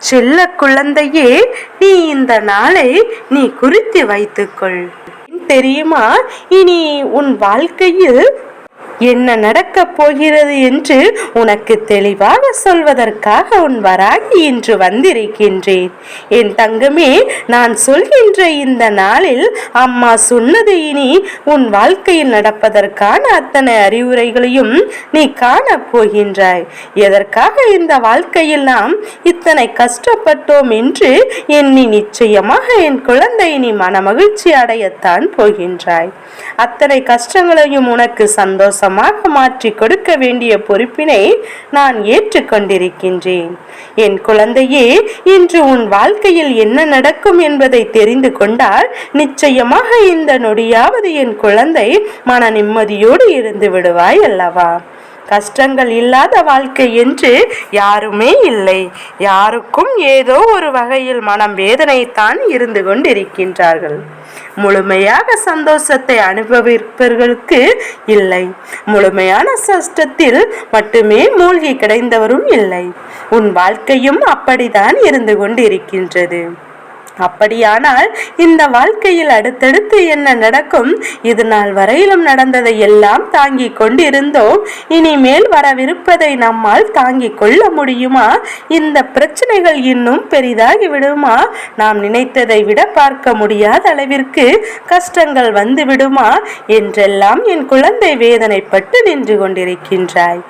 செல்ல குழந்தையே நீ இந்த நாளை நீ குறித்து வைத்துக்கொள். தெரியுமா? இனி உன் வாழ்க்கையில் என்ன நடக்கப் போகிறது என்று உனக்கு தெளிவாக சொல்வதற்காக உன் வராகி இன்று வந்திருக்கின்றேன். என் தங்கமே நான் சொல்கின்ற இந்த நாளில் அம்மா சொன்னது இனி உன் வாழ்க்கையில் நடப்பதற்கான அத்தனை அறிவுரைகளையும் நீ காணப் போகின்றாய். எதற்காக இந்த வாழ்க்கையில் நாம் இத்தனை கஷ்டப்பட்டோம் என்று எண்ணி நிச்சயமாக என் குழந்தை நீ மனமகிழ்ச்சி அடையத்தான் போகின்றாய். அத்தனை கஷ்டங்களையும் உனக்கு சந்தோஷம் பழக்கமாக மாற்றி கொடுக்க வேண்டிய பொறுப்பினை நான் ஏற்றுக்கொண்டிருக்கின்றேன். என் குழந்தையே இன்று உன் வாழ்க்கையில் என்ன நடக்கும் என்பதை தெரிந்து கொண்டால் நிச்சயமாக இந்த நொடியாவது என் குழந்தை மன நிம்மதியோடு இருந்து விடுவாய் அல்லவா? கஷ்டங்கள் இல்லாத வாழ்க்கை என்று யாருமே இல்லை. யாருக்கும் ஏதோ ஒரு வகையில் மனம் வேதனைத்தான் இருந்து கொண்டிருக்கின்றார்கள். முழுமையாக சந்தோஷத்தை அனுபவிப்பவர்களுக்கு இல்லை. முழுமையான கஷ்டத்தில் மட்டுமே மூழ்கி கிடைந்தவரும் இல்லை. உன் வாழ்க்கையும் அப்படித்தான் இருந்து கொண்டிருக்கின்றது. அப்படியானால் இந்த வாழ்க்கையில் அடுத்தடுத்து என்ன நடக்கும்? இது நாள் வரையிலும் நடந்ததை எல்லாம் தாங்கிக் கொண்டிருந்தோம். இனிமேல் வரவிருப்பதை நம்மால் தாங்கிக் கொள்ள முடியுமா? இந்த பிரச்சனைகள் இன்னும் பெரிதாகி விடுமா நாம் நினைத்ததை விட பார்க்க முடியாத அளவிற்கு கஷ்டங்கள் வந்து விடுமா என்றெல்லாம் என் குழந்தை வேதனைப்பட்டு நின்று கொண்டிருக்கின்றாய்.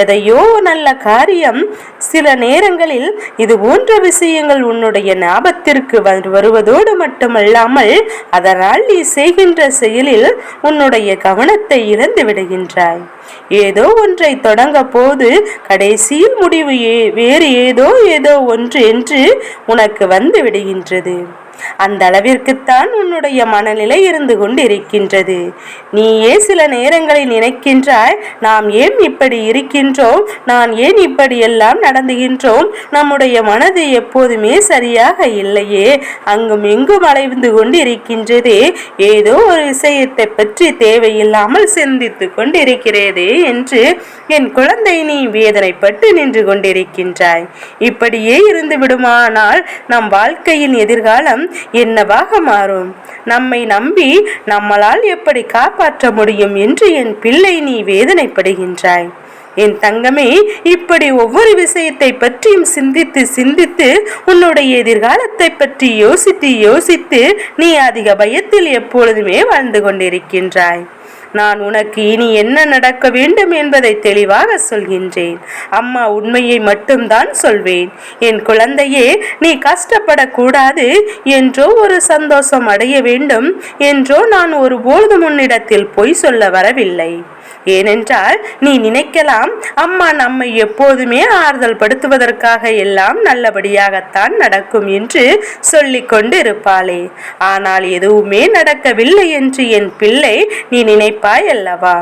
எதையோ நல்ல காரியம். சில நேரங்களில் இது போன்ற விஷயங்கள் உன்னுடைய ஞாபகத்திற்கு வருவதோடு மட்டுமல்லாமல் அதனால் நீ செய்கின்ற செயலில் உன்னுடைய கவனத்தை இழந்து விடுகின்றாய். ஏதோ ஒன்றை தொடங்க போது கடைசியில் முடிவு ஏ வேறு ஏதோ ஏதோ ஒன்று என்று உனக்கு வந்து விடுகின்றது. அந்த அளவிற்குத்தான் உன்னுடைய மனநிலை இருந்து கொண்டு இருக்கின்றது நீயே சில நேரங்களில் நினைக்கின்றாய் நாம் ஏன் இப்படி இருக்கின்றோம்? நான் ஏன் இப்படி எல்லாம் நடந்துகின்றோம்? நம்முடைய மனது எப்போதுமே சரியாக இல்லையே. அங்கும் எங்கும் அலைந்து கொண்டு இருக்கின்றதே ஏதோ ஒரு விஷயத்தை பற்றி தேவையில்லாமல் சிந்தித்து கொண்டிருக்கிறதே என்று என் குழந்தை நீ வேதனைப்பட்டு நின்று கொண்டிருக்கின்றாய். இப்படியே இருந்து விடுமானால் நம் வாழ்க்கையின் எதிர்காலம் என்னவாக மாறும்? நம்மை நம்பி நம்மளால் எப்படி காப்பாற்ற முடியும் என்று என் பிள்ளை நீ வேதனைப்படுகின்றாய். என் தங்கமே இப்படி ஒவ்வொரு விஷயத்தை பற்றியும் சிந்தித்து சிந்தித்து உன்னுடைய எதிர்காலத்தை பற்றி யோசித்து யோசித்து நீ அதிக பயத்தில் எப்பொழுதுமே வாழ்ந்து கொண்டிருக்கின்றாய். நான் உனக்கு இனி என்ன நடக்க வேண்டும் என்பதை தெளிவாக சொல்கின்றேன். அம்மா உண்மையை மட்டும்தான் சொல்வேன். என் குழந்தையே நீ கஷ்டப்படக்கூடாது. என்றோ ஒரு சந்தோஷம் அடைய வேண்டும். என்றோ நான் ஒருபோதும் உன்னிடத்தில் பொய் சொல்ல வரவில்லை. ஏனென்றால் நீ நினைக்கலாம் அம்மா நம்மை எப்போதுமே ஆறுதல் படுத்துவதற்காக எல்லாம் நல்லபடியாகத்தான் நடக்கும் என்று சொல்லிக் கொண்டு இருப்பாளே ஆனால் எதுவுமே நடக்கவில்லை என்று என் பிள்ளை நீ நினைப்பாய் அல்லவா?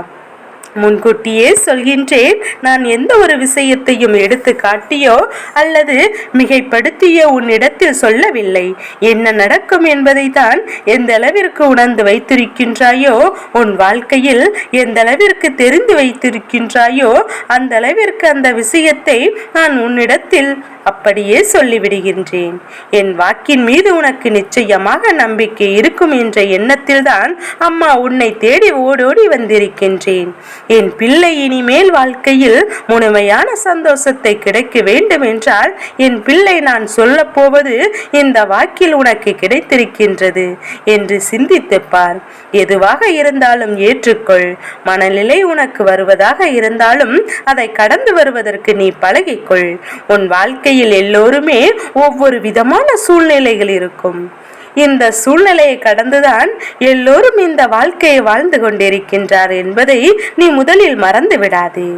முன்கூட்டியே சொல்கின்றேன். நான் எந்த ஒரு விஷயத்தையும் எடுத்து காட்டியோ அல்லது மிகைப்படுத்தியோ உன்னிடத்தில் சொல்லவில்லை. என்ன நடக்கும் என்பதை தான் எந்த அளவிற்கு உணர்ந்து வைத்திருக்கின்றாயோ உன் வாழ்க்கையில் எந்த அளவிற்கு தெரிந்து வைத்திருக்கின்றாயோ அந்த அளவிற்கு அந்த விஷயத்தை நான் உன்னிடத்தில் அப்படியே சொல்லிவிடுகின்றேன். என் வாக்கின் மீது உனக்கு நிச்சயமாக நம்பிக்கை இருக்கும் என்ற எண்ணத்தில்தான் அம்மா உன்னை தேடி ஓடோடி வந்திருக்கின்றேன். என் பிள்ளை இனிமேல் வாழ்க்கையில் முழுமையான சந்தோஷத்தை கிடைக்க வேண்டும் என்றால் என் பிள்ளை நான் சொல்ல போவது இந்த வாக்கில் உனக்கு கிடைத்திருக்கின்றது என்று சிந்தித்து பார் எதுவாக இருந்தாலும் ஏற்றுக்கொள். மனநிலை உனக்கு வருவதாக இருந்தாலும் அதை கடந்து வருவதற்கு நீ பழகிக்கொள். உன் வாழ்க்கையில் எல்லோருமே ஒவ்வொரு விதமான சூழ்நிலைகள் இருக்கும். இந்த சூழ்நிலையை கடந்துதான் எல்லோரும் இந்த வாழ்க்கையை வாழ்ந்து கொண்டிருக்கின்றார் என்பதை நீ முதலில் மறந்து விடாதே.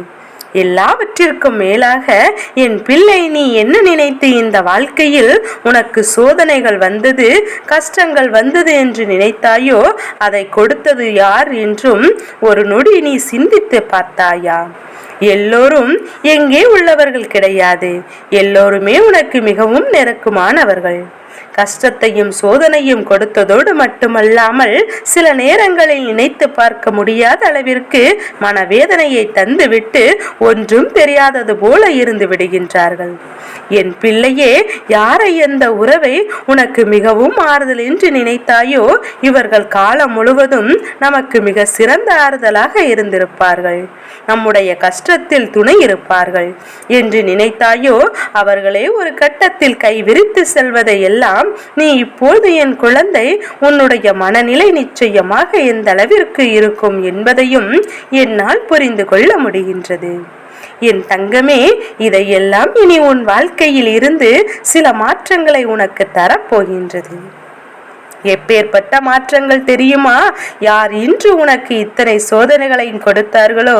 எல்லாவற்றிற்கும் மேலாக என் பிள்ளை நீ என்ன நினைத்து இந்த வாழ்க்கையில் உனக்கு சோதனைகள் வந்தது கஷ்டங்கள் வந்தது என்று நினைத்தாயோ அதை கொடுத்தது யார் என்றும் ஒரு நொடி நீ சிந்தித்து பார்த்தாயா? எல்லோரும் எங்கே உள்ளவர்கள் கிடையாது. எல்லோருமே உனக்கு மிகவும் நெருக்கமானவர்கள். கஷ்டத்தையும் சோதனையும் கொடுத்ததோடு மட்டுமல்லாமல் சில நேரங்களில் நினைத்து பார்க்க முடியாத அளவிற்கு மனவேதனையை தந்துவிட்டு ஒன்றும் தெரியாதது போல இருந்து விடுகின்றார்கள். என் பிள்ளையே யாரை எந்த உறவை உனக்கு மிகவும் ஆறுதல் என்று நினைத்தாயோ இவர்கள் காலம் முழுவதும் நமக்கு மிக சிறந்த ஆறுதலாக இருந்திருப்பார்கள். நம்முடைய கஷ்டத்தில் துணை இருப்பார்கள். என்று நினைத்தாயோ அவர்களே ஒரு கட்டத்தில் கை விரித்து செல்வதை எல்லாம் நீ இப்போது என் குழந்தை உன்னுடைய மனநிலை நிச்சயமாக எந்த அளவிற்கு இருக்கும் என்பதையும் என்னால் புரிந்து கொள்ள முடிகின்றது. என் தங்கமே இதையெல்லாம் இனி உன் வாழ்க்கையில் இருந்து சில மாற்றங்களை உனக்கு தரப்போகின்றது. எப்பேற்பட்ட மாற்றங்கள் தெரியுமா? யார் இன்று உனக்கு இத்தனை சோதனைகளையும் கொடுத்தார்களோ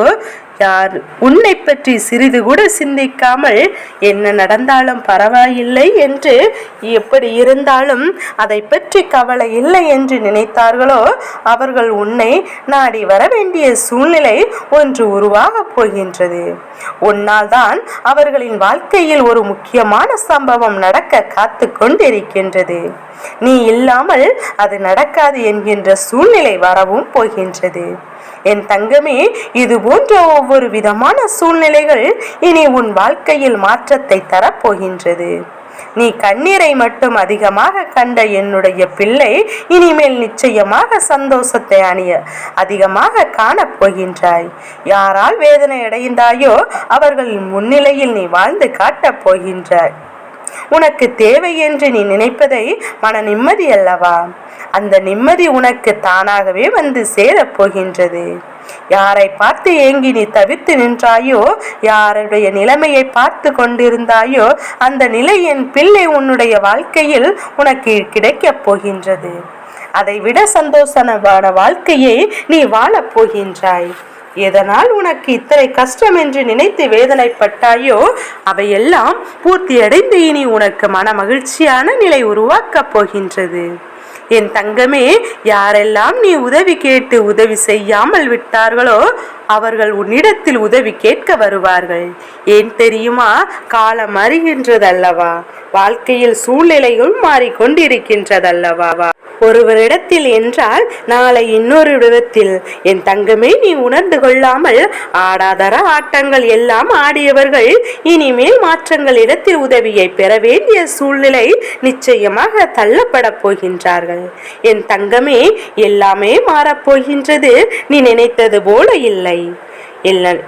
யார் உன்னை பற்றி சிறிது கூட சிந்திக்காமல் என்ன நடந்தாலும் பரவாயில்லை என்று எப்படி இருந்தாலும் அதை பற்றி கவலை இல்லை என்று நினைத்தார்களோ அவர்கள் உன்னை நாடி வர வேண்டிய சூழ்நிலை ஒன்று உருவாகப் போகின்றது. உன்னால் தான் அவர்களின் வாழ்க்கையில் ஒரு முக்கியமான சம்பவம் நடக்க காத்து கொண்டிருக்கின்றது. நீ இல்லாமல் அது நடக்காது என்கின்ற சூழ்நிலை வரவும் போகின்றது. என் தங்கமே இது போன்ற ஒவ்வொரு விதமான சூழ்நிலைகள் இனி உன் வாழ்க்கையில் மாற்றத்தை தரப்போகின்றது. நீ கண்ணீரை மட்டும் அதிகமாக கண்ட என்னுடைய பிள்ளை இனிமேல் நிச்சயமாக சந்தோஷத்தை அணிய அதிகமாக காண போகின்றாய் யாரால் வேதனை அடைந்தாயோ அவர்களின் முன்னிலையில் நீ வாழ்ந்து காட்டப் போகின்றாய் உனக்கு தேவை என்று நீ நினைப்பதை மன நிம்மதி அல்லவா? அந்த நிம்மதி உனக்கு தானாகவே வந்து சேரப் போகின்றது. யாரை பார்த்து ஏங்கி நீ தவித்து நின்றாயோ யாருடைய நிலைமையை பார்த்து கொண்டிருந்தாயோ அந்த நிலை என் பிள்ளை உன்னுடைய வாழ்க்கையில் உனக்கு கிடைக்கப் போகின்றது. அதை விட சந்தோஷமான வாழ்க்கையை நீ வாழப் போகின்றாய். எதனால் உனக்கு இத்தனை கஷ்டம் என்று நினைத்து வேதனைப்பட்டாயோ அவையெல்லாம் பூர்த்தியடைந்து இனி உனக்கு மன மகிழ்ச்சியான நிலை உருவாக்கப் போகின்றது. என் தங்கமே யாரெல்லாம் நீ உதவி கேட்டு உதவி செய்யாமல் விட்டார்களோ அவர்கள் உன்னிடத்தில் உதவி கேட்க வருவார்கள். ஏன் தெரியுமா? காலம் அறிகின்றதல்லவா? வாழ்க்கையில் சூழ்நிலைகள் மாறிக்கொண்டிருக்கின்றதல்லவா? ஒருவரிடத்தில் என்றால் நாளை இன்னொரு இடத்தில். என் தங்கமே நீ உணர்ந்து கொள்ளாமல் ஆடாதர ஆட்டங்கள் எல்லாம் ஆடியவர்கள். இனிமேல் மாற்றங்கள் இடத்தில் உதவியை பெற வேண்டிய சூழ்நிலை நிச்சயமாக தள்ளப்பட போகின்றார்கள். என் தங்கமே எல்லாமே மாறப்போகின்றது நீ நினைத்தது போல இல்லை.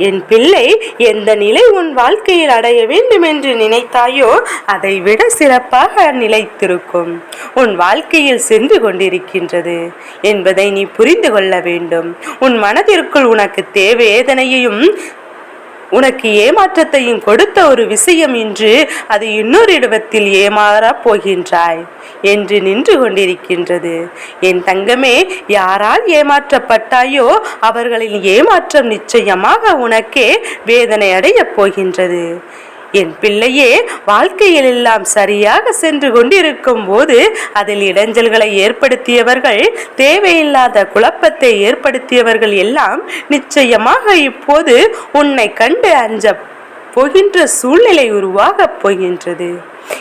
என் பிள்ளை எந்த நிலை உன் வாழ்க்கையில் அடைய வேண்டும் என்று நினைத்தாயோ அதை விட சிறப்பாக நிலைத்திருக்கும். உன் வாழ்க்கையில் சென்று கொண்டிருக்கின்றது என்பதை நீ புரிந்து கொள்ள வேண்டும். உன் மனதிற்குள் உனக்கு தேவேதனையையும் உனக்கு ஏமாற்றத்தையும் கொடுத்த ஒரு விஷயம் இன்று அது இன்னொரு இடத்தில் ஏமாறப் போகின்றாய் என்று நின்று கொண்டிருக்கின்றது. என் தங்கமே யாரால் ஏமாற்றப்பட்டாயோ அவர்களின் ஏமாற்றம் நிச்சயமாக உனக்கே வேதனை அடையப் போகின்றது. என் பிள்ளையே வாழ்க்கையில் எல்லாம் சரியாக சென்று கொண்டிருக்கும் போது அதில் இடைஞ்சல்களை ஏற்படுத்தியவர்கள் தேவையில்லாத குழப்பத்தை ஏற்படுத்தியவர்கள் எல்லாம் நிச்சயமாக இப்போது உன்னை கண்டு அஞ்ச போகின்ற சூழ்நிலை உருவாகப் போகின்றது.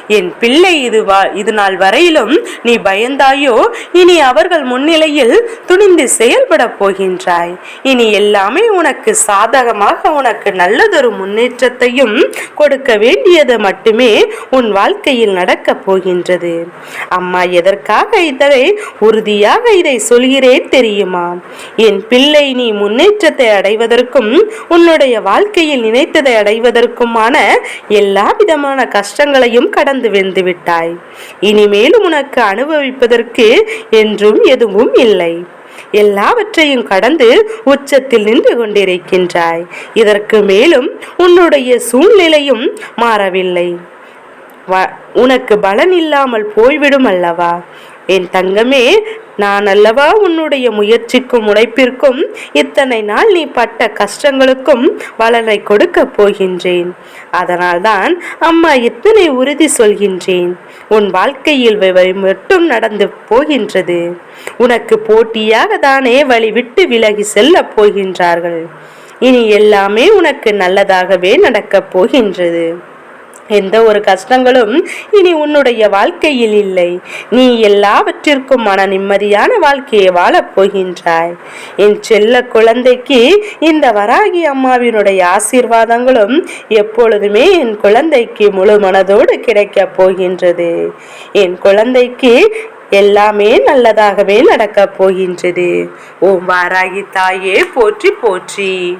என் பிள்ளை இது வா இது நாள் வரையிலும் நீ பயந்தாயோ? இனி அவர்கள் முன்னிலையில் துணிந்து செயல்பட போகின்றாய். இனி எல்லாமே உனக்கு சாதகமாக உனக்கு நல்லதொரு முன்னேற்றத்தையும் கொடுக்க வேண்டியது மட்டுமே உன் வாழ்க்கையில் நடக்கப் போகின்றது. அம்மா எதற்காக இதை உறுதியாக இதை சொல்கிறேன் தெரியுமா? என் பிள்ளை நீ முன்னேற்றத்தை அடைவதற்கும் உன்னுடைய வாழ்க்கையில் நினைத்ததை அடைவதற்குமான எல்லா விதமான கஷ்டங்களையும் கடந்து வெந்து விட்டாய். இனிமேலும் உனக்கு அனுபவிப்பதற்கு என்றும் எதுவும் இல்லை. எல்லாவற்றையும் கடந்து உச்சத்தில் நின்று கொண்டிருக்கின்றாய். இதற்கு மேலும் உன்னுடைய சூழ்நிலையும் மாறவில்லை. உனக்கு பலன் இல்லாமல் போய்விடும் அல்லவா? என் தங்கமே நான் அல்லவா உன்னுடைய முயற்சிக்கும் உழைப்பிற்கும் இத்தனை நாள் நீ பட்ட கஷ்டங்களுக்கும் பலனை கொடுக்க போகின்றேன். அதனால்தான் அம்மா இத்தனை உறுதி சொல்கின்றேன். உன் வாழ்க்கையில் மட்டும் நடந்து போகின்றது. உனக்கு போட்டியாக தானே வழிவிட்டு விலகி செல்ல போகின்றார்கள். இனி எல்லாமே உனக்கு நல்லதாகவே நடக்கப் போகின்றது. எந்த ஒரு கஷ்டங்களும் இனி உன்னுடைய வாழ்க்கையில் இல்லை. நீ எல்லாவற்றிற்கும் மன நிம்மதியான வாழ்க்கையை வாழப் போகின்றாய். என் செல்ல குழந்தைக்கு இந்த வராகி அம்மாவினுடைய ஆசீர்வாதங்களும் எப்பொழுதுமே என் குழந்தைக்கு முழு மனதோடு கிடைக்கப் போகின்றது. என் குழந்தைக்கு எல்லாமே நல்லதாகவே நடக்கப் போகின்றது. ஓம் வாராகி தாயே போற்றி போற்றி.